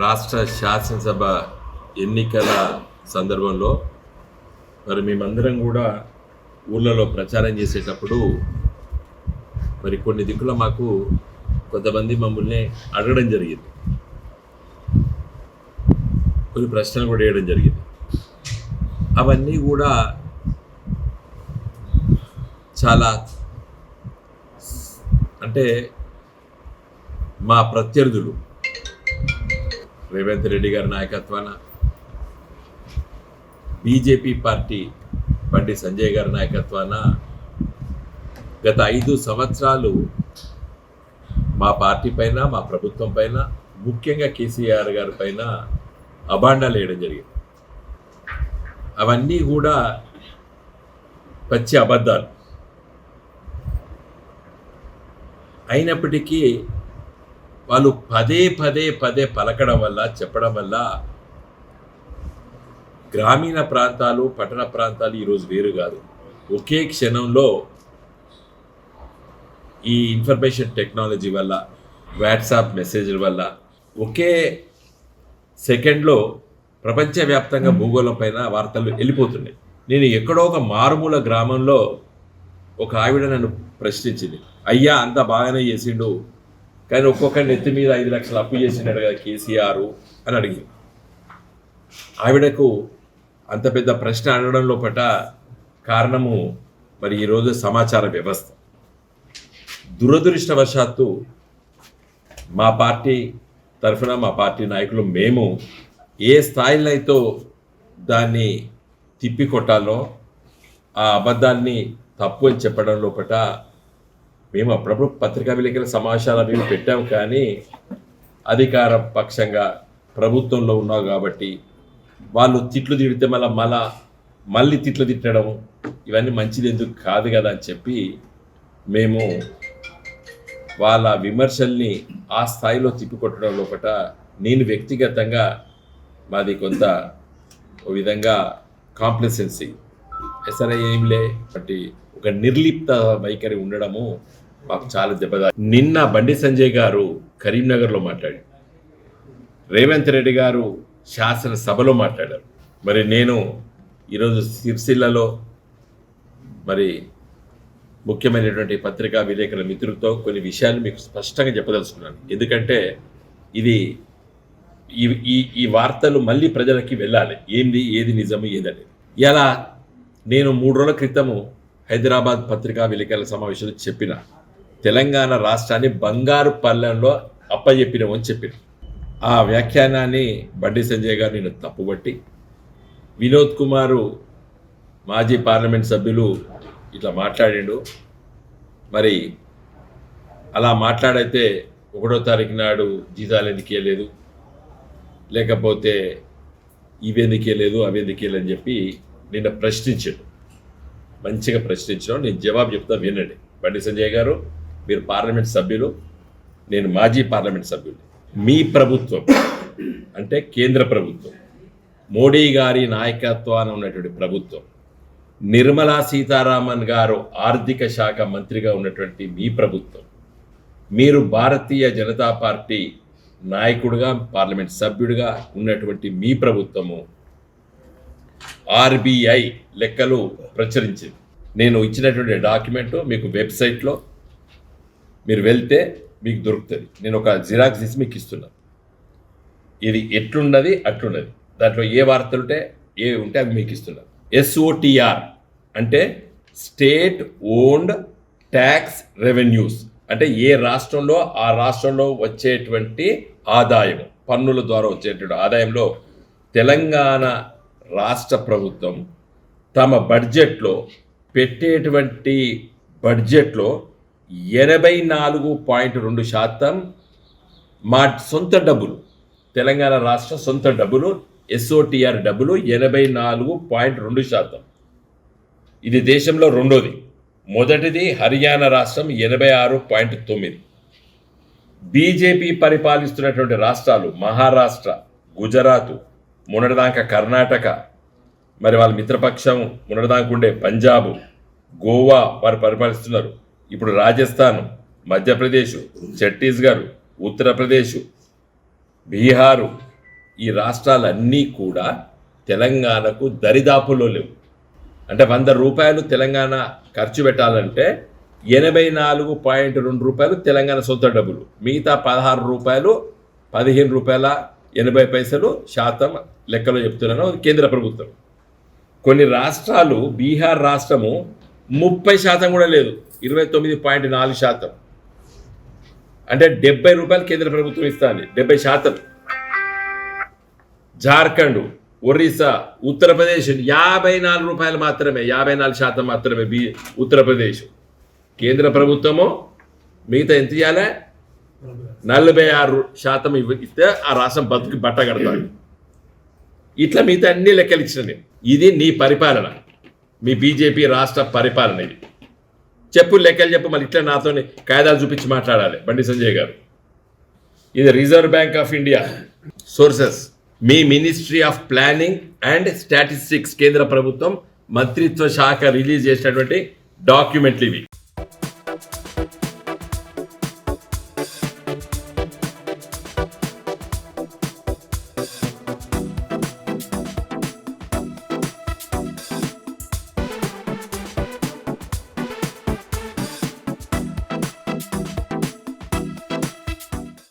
రాష్ట్ర శాసనసభ ఎన్నికల సందర్భంలో మరి మేమందరం కూడా ఊళ్ళలో ప్రచారం చేసేటప్పుడు మరి కొన్ని దిక్కుల మాకు కొంతమంది మమ్మల్ని అడగడం జరిగింది. కొన్ని ప్రశ్నలు కూడా వేయడం జరిగింది. అవన్నీ కూడా చాలా అంటే మా ప్రత్యర్థులు రేవంత్ రెడ్డి గారి నాయకత్వాన బీజేపీ పార్టీ బండి సంజయ్ గారి నాయకత్వాన గత ఐదు సంవత్సరాలు మా పార్టీ పైన మా ప్రభుత్వం పైన ముఖ్యంగా కేసీఆర్ గారి పైన అబాండాలు వేయడం జరిగింది. అవన్నీ కూడా పచ్చి అబద్ధాలు. అయినప్పటికీ వాళ్ళు పదే పదే పదే పలకడం వల్ల చెప్పడం వల్ల గ్రామీణ ప్రాంతాలు పట్టణ ప్రాంతాలు ఈరోజు వేరు కాదు. ఒకే క్షణంలో ఈ ఇన్ఫర్మేషన్ టెక్నాలజీ వల్ల వాట్సాప్ మెసేజ్ల వల్ల ఒకే సెకండ్లో ప్రపంచవ్యాప్తంగా భూగోళం పైన వార్తలు వెళ్ళిపోతున్నాయి. నేను ఎక్కడో ఒక మారుమూల గ్రామంలో ఒక ఆవిడ నన్ను ప్రశ్నించింది. అయ్యా అంతా బాగానే చేసిండు. కానీ ఒక్కొక్క నెత్తి మీద ఐదు లక్షలు అప్పు చేసినాడు కదా కేసీఆర్ అని అడిగి. ఆవిడకు అంత పెద్ద ప్రశ్న అడగడం పట కారణము మరి ఈరోజు సమాచార వ్యవస్థ. దురదృష్టవశాత్తు మా పార్టీ తరఫున మా పార్టీ నాయకులు మేము ఏ స్థాయిలో అయితే దాన్ని తిప్పికొట్టాలో ఆ అబద్ధాన్ని తప్పు అని చెప్పడం లోపట మేము అప్పుడప్పుడు పత్రికా విలేకరుల సమావేశాలు అవి పెట్టాం కానీ అధికార పక్షంగా ప్రభుత్వంలో ఉన్నావు కాబట్టి వాళ్ళు తిట్లు తిడితే మళ్ళీ మళ్ళా మళ్ళీ తిట్లు తిట్టడం ఇవన్నీ మంచిది ఎందుకు కాదు కదా అని చెప్పి మేము వాళ్ళ విమర్శల్ని ఆ స్థాయిలో తిప్పికొట్టడం లోపట నేను వ్యక్తిగతంగా మాది కొంత ఓ విధంగా కాంప్లసెన్సీ సరే ఏంలే బట్టి ఒక నిర్లిప్త వైఖరి ఉండడము మాకు చాలా దెబ్బ నిన్న బండి సంజయ్ గారు కరీంనగర్లో మాట్లాడి రేవంత్ రెడ్డి గారు శాసనసభలో మాట్లాడారు. మరి నేను ఈరోజు సిరిసిల్లలో మరి ముఖ్యమైనటువంటి పత్రికా విలేకరుల మిత్రులతో కొన్ని విషయాలు మీకు స్పష్టంగా చెప్పదలుచుకున్నాను. ఎందుకంటే ఇది ఈ ఈ ఈ వార్తలు మళ్ళీ ప్రజలకి వెళ్ళాలి. ఏంది ఏది నిజము ఏదని ఇలా నేను మూడు రోజుల క్రితము హైదరాబాద్ పత్రికా విలేకరుల సమావేశంలో చెప్పిన. తెలంగాణ రాష్ట్రాన్ని బంగారు పల్లెంలో అప్పజెప్పినవని చెప్పిన ఆ వ్యాఖ్యానాన్ని బండి సంజయ్ గారు నేను తప్పుబట్టి వినోద్ కుమారు మాజీ పార్లమెంట్ సభ్యులు ఇట్లా మాట్లాడిండు. మరి అలా మాట్లాడైతే ఒకటో తారీఖు నాడు జీతాలు ఎందుకేయలేదు లేకపోతే ఇవి ఎందుకు అవి ఎందుకు అని చెప్పి నిన్న ప్రశ్నించాడు. మంచిగా ప్రశ్నించడం నేను జవాబు చెప్తా వినండి. బండి సంజయ్ గారు మీరు పార్లమెంట్ సభ్యులు నేను మాజీ పార్లమెంట్ సభ్యులు మీ ప్రభుత్వం అంటే కేంద్ర ప్రభుత్వం మోడీ గారి నాయకత్వాన ఉన్నటువంటి ప్రభుత్వం నిర్మలా సీతారామన్ గారు ఆర్థిక శాఖ మంత్రిగా ఉన్నటువంటి మీ ప్రభుత్వం మీరు భారతీయ జనతా పార్టీ నాయకుడిగా పార్లమెంట్ సభ్యుడిగా ఉన్నటువంటి మీ ప్రభుత్వము ఆర్బీఐ లెక్కలు ప్రచురించింది. నేను ఇచ్చినటువంటి డాక్యుమెంట్ మీకు వెబ్సైట్లో మీరు వెళ్తే మీకు దొరుకుతుంది. నేను ఒక జిరాక్స్ తీసి మీకు ఇస్తున్నాను ఇది ఎట్లున్నది అట్లున్నది. దాంట్లో ఏ వార్తలు ఉంటే ఏ ఉంటే అవి మీకు ఇస్తున్నాను ఎస్ఓటిఆర్ అంటే స్టేట్ ఓన్డ్ ట్యాక్స్ రెవెన్యూస్. అంటే ఏ రాష్ట్రంలో ఆ రాష్ట్రంలో వచ్చేటువంటి ఆదాయం పన్నుల ద్వారా వచ్చేటువంటి ఆదాయంలో తెలంగాణ రాష్ట్ర ప్రభుత్వం తమ బడ్జెట్లో పెట్టేటువంటి బడ్జెట్లో ఎనభై నాలుగు పాయింట్ రెండు శాతం మా సొంత డబ్బులు. తెలంగాణ రాష్ట్ర సొంత డబ్బులు ఎస్ఓటిఆర్ డబ్బులు ఎనభై నాలుగు పాయింట్ రెండు శాతం. ఇది దేశంలో రెండోది. మొదటిది హర్యానా రాష్ట్రం ఎనభై ఆరు పాయింట్ తొమ్మిది. బీజేపీ పరిపాలిస్తున్నటువంటి రాష్ట్రాలు మహారాష్ట్ర గుజరాత్ మొన్నటిదాకా కర్ణాటక మరి వాళ్ళ మిత్రపక్షం మొన్నటిదాకా ఉండే పంజాబ్ గోవా వారు పరిపాలిస్తున్నారు. ఇప్పుడు రాజస్థాన్ మధ్యప్రదేశ్ ఛత్తీస్గఢ్ ఉత్తరప్రదేశ్ బీహారు ఈ రాష్ట్రాలన్నీ కూడా తెలంగాణకు దరిదాపులో లేవు. అంటే వంద రూపాయలు తెలంగాణ ఖర్చు పెట్టాలంటే ఎనభై నాలుగు పాయింట్ రెండు రూపాయలు తెలంగాణ సొంత డబ్బులు. మిగతా పదహారు రూపాయలు పదిహేను రూపాయల ఎనభై పైసలు శాతం లెక్కలో చెప్తున్నాను కేంద్ర ప్రభుత్వం. కొన్ని రాష్ట్రాలు బీహార్ రాష్ట్రము ముప్పై శాతం కూడా లేదు. ఇరవై తొమ్మిది పాయింట్ నాలుగు శాతం. అంటే డెబ్బై రూపాయలు కేంద్ర ప్రభుత్వం ఇస్తుంది. డెబ్బై శాతం. జార్ఖండ్ ఒరిస్సా ఉత్తరప్రదేశ్ యాభై నాలుగు రూపాయలు మాత్రమే. యాభై నాలుగు శాతం మాత్రమే బి ఉత్తరప్రదేశ్. కేంద్ర ప్రభుత్వము మిగతా ఎంత చేయాలి నలభై ఆరు శాతం ఇస్తే ఆ రాష్ట్రం బతుకు బట్ట కడతాడు ఇట్లా మిగతా అన్ని లెక్కలు ఇచ్చిన ఇది నీ పరిపాలన. మీ బీజేపీ రాష్ట్ర పరిపాలన ఇది. చెప్పు లెక్కలు చెప్పు మళ్ళీ ఇట్లా నాతో కాయిదాలు చూపించి మాట్లాడాలి. బండి సంజయ్ గారు. ఇది reserve bank of India sources me ministry of planning and statistics కేంద్ర ప్రభుత్వం మంత్రిత్వ శాఖ రిలీజ్ చేసినటువంటి డాక్యుమెంట్లు ఇవి.